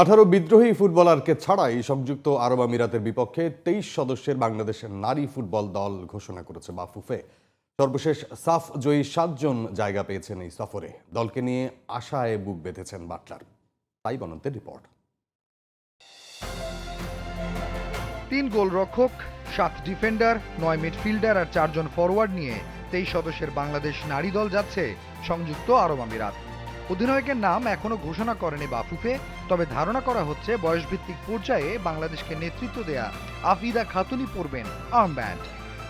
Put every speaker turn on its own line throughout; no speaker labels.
আঠারো বিদ্রোহী ফুটবলারকে ছাড়াই সংযুক্ত আরব আমিরাতের বিপক্ষে তেইশ সদস্যের বাংলাদেশের নারী ফুটবল দল ঘোষণা করেছে বাফুফে। সর্বশেষ সাফ জয়ী সাতজন জায়গা পেয়েছেন এই সফরে। দলকে নিয়ে আশায় বুক বেঁধেছেন বাটলার। তাই বনন্তের রিপোর্ট।
তিন গোলরক্ষক, সাত ডিফেন্ডার, নয় মিডফিল্ডার আর চারজন ফরওয়ার্ড নিয়ে তেইশ সদস্যের বাংলাদেশ নারী দল যাচ্ছে সংযুক্ত আরব আমিরাত। অধিনায়কের নাম এখনও ঘোষণা করেনি বাফুফে, তবে ধারণা করা হচ্ছে বয়সভিত্তিক পর্যায়ে বাংলাদেশকে নেতৃত্ব দেয়া আফিদা খাতুনি পড়বেন আর্মব্যান্ড।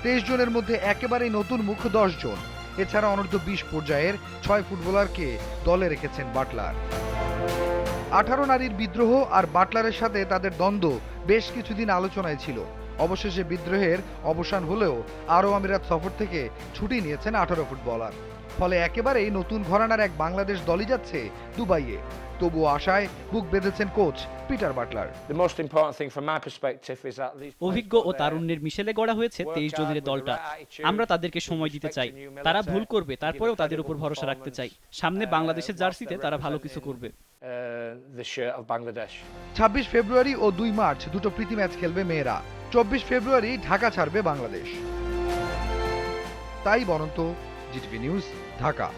তেইশ জনের মধ্যে একেবারেই নতুন মুখ দশ জন। এছাড়া অনূর্ধ্ব বিশ পর্যায়ের ছয় ফুটবলারকে দলে রেখেছেন বাটলার। আঠারো নারীর বিদ্রোহ আর বাটলারের সাথে তাদের দ্বন্দ্ব বেশ কিছুদিন আলোচনায় ছিল। অবশেষে বিদ্রোহের অবসান হলেও আরও আমিরাত সফর থেকে ছুটি নিয়েছেন আঠারো ফুটবলার। ফলে একেবারেই নতুন ঘরানার এক বাংলাদেশ দলই যাচ্ছে দুবাইয়ে। তবুও আশায় বুক বেঁধেছেন কোচ পিটার বাটলার।
অভিজ্ঞ ও তারুণ্যের মিশেলে গড়া হয়েছে তেইশ জনের দলটা। আমরা তাদেরকে সময় দিতে চাই। তারা ভুল করবে তারপরেও তাদের উপর ভরসা রাখতে চাই। সামনে বাংলাদেশের জার্সিতে তারা ভালো কিছু করবে।
uh.
ছাব্বিশ ফেব্রুয়ারি ও দুই মার্চ দুটো প্রীতি ম্যাচ খেলবে মেয়েরা। চব্বিশ ফেব্রুয়ারি ঢাকা ছাড়বে বাংলাদেশ। তাই বরন্ত জিটিভি নিউজ ঢাকা।